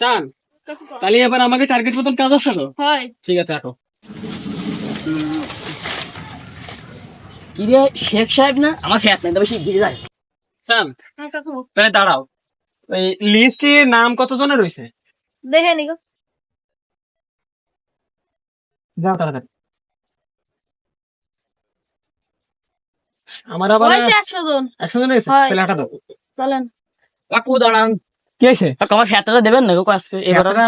চান? তাহলে এবার আমাকে টার্গেট মতন কাজ আছে তো? হয়। ঠিক আছে আটো কি রে শেখ সাহেব না? আমার শেখ নাই তবে যায়। চান? হ্যাঁ, তাহলে দাঁড়াও। এই লিস্টে নাম কতজনের রয়েছে? দেখে নি গো যাও তাড়াতাড়ি। আমার আবার একশো জন। একশো জন রয়েছে? তাহলে হাঁটা দাও। চলেন। কাকু দাঁড়ান কি আমার দেবেন না কাকু আজকে? এবার এবারে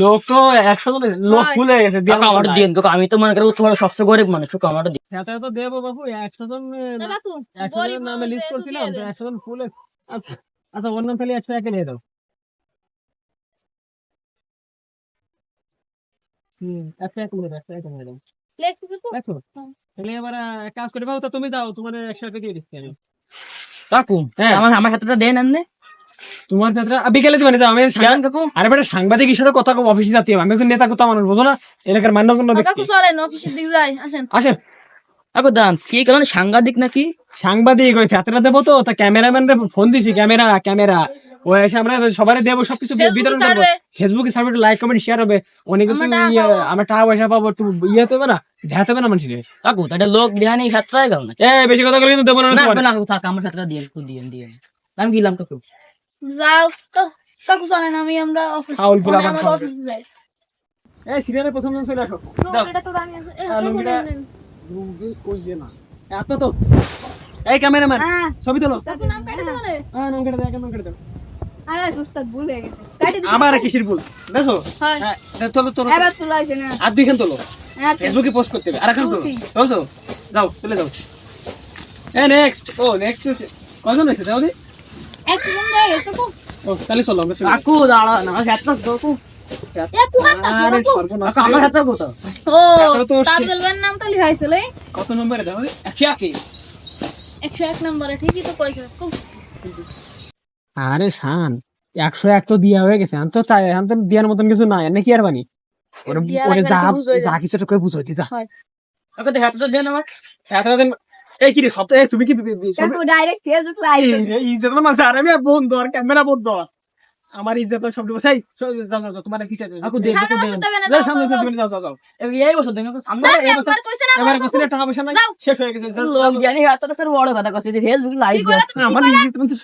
লোক তো একশো লোক। গেছে আমার দিন কাকু আমি তো মনে করি তোমার সবচেয়ে গরিব মানুষ কাকু আমার দিন সাথে তো দেবো বাবু একশো জন একশো গরিব নামে লিস্ট করছিলাম দিয়ে তো দেন। একশো জন ফুল আচ্ছা আচ্ছা ওর নাম একশো একে নিয়ে দাও। হুম একশো এক দাও একশো দাও। হ্যাঁ। এবার কাজ করে তো তুমি দাও তোমার একশো একে দিয়ে দিচ্ছি আমি। কাকু হ্যাঁ। আমার আমার হাতটা দেন এমনি তোমার বিকেলে দিবেন যাও আমি সাংবা- কেন কাকু। আরে বেটা সাংবাদিকের সাথে কথা কম অফিসে যাতে আমি একজন নেতা কথা মানুষ বোঝো না? এলাকার মান্যগণ্য ব্যক্তি। কাকু চলেন অফিসের দিকে যাই আসেন। আসেন। কাকু দান কি কারণ সাংবাদিক নাকি? সাংবাদিক ওই ফেতরা দেবো তো তা ক্যামেরাম্যান ফোন দিছি ক্যামেরা ক্যামেরা। ও এসে আমরা সবাই দেবো সবকিছু ফেসবুকে বিতরণ করব। ফেসবুকে সার্ভে লাইক কমেন্ট শেয়ার হবে। অনেক কিছু আমরা টাকা ইয়ে টাকা পয়সা পাবো একটু ইয়ে হতে হবে না? দেখাতে হবে না মানুষের কাকু তাহলে লোক দেয়া নেই গেল না এ বেশি কথা বলে কিন্তু দেবো না না না কাকু থাক আমার ফ্যাটটা দিয়ে একটু দিয়ে দিয়ে আমি গেলাম কাকু। যাও তো কাকু চলেন আমি আমরা অফিস ফাউল পুরা আবার আমাদের ফাউল। অফিসে যাই। এই সিরিয়ালের প্রথম জন চলে আসো। দাও। এটা তো দামি আছে। এ, হ্যাঁ, লুঙ্গিটা- নেন, নেন। রুগী না। এত তো। এই ক্যামেরাম্যান হ্যাঁ। ছবি তোলো। কাকু নাম কাটে দেবো না। হ্যাঁ নাম কেটে দাও নাম কেটে দাও আরে উস্তাদ ভুলে গেছে। কাটে দিছি। আমার কিসের ভুল? দেখো। হয়। হ্যাঁ না। আর দুইখান তোলো। হ্যাঁ। ফেসবুকে পোস্ট করতে হবে। আর এখন তো যাও চলে যাও। এ নেক্সট ও নেক্সট কজন হয়েছে। দাও দি একশো জন হয়ে গেছে কাকু ও তাহলে চলো আমরা কাকু দাঁড়া না কত নম্বরে দাও একশো একে। একশো এক নম্বরে ঠিকই তো কইছে আরে শান একশো এক তো দিয়া হয়ে গেছে। আমি তো তাই আমি তো দেওয়ার মতন কিছু নাই নাকি আর বানি? ওরে দিয়া ওরে লাগবে যা না, বুঝোই যা না। কিছু একটা করে বুঝাইতে যা। কাকু তো ফ্যাটটা দেন আমার। এত রাতে এই কি রে সপ্তাহে তুমি কি বি- বি- কাকু ডাইরেক্ট ফেসবুক লাইভ ইজ্জত না মাসে আর আমি বন্ধ আর ক্যামেরা বন্ধ। আমার ইজ্জত সব দিব সেই যাও যাও তোমার কি চাই যাও সামনে যাও যাও যাও যাও। এই বছর কাকু সামনে এই বছর- একবার কইছে না এবারে বসে টাকা পয়সা নাই। শেষ হয়ে গেছে লোক। জানি ফ্যাটটা তো বড় কথা কইছে যে ফেসবুক লাইভ আমার ইজ্জত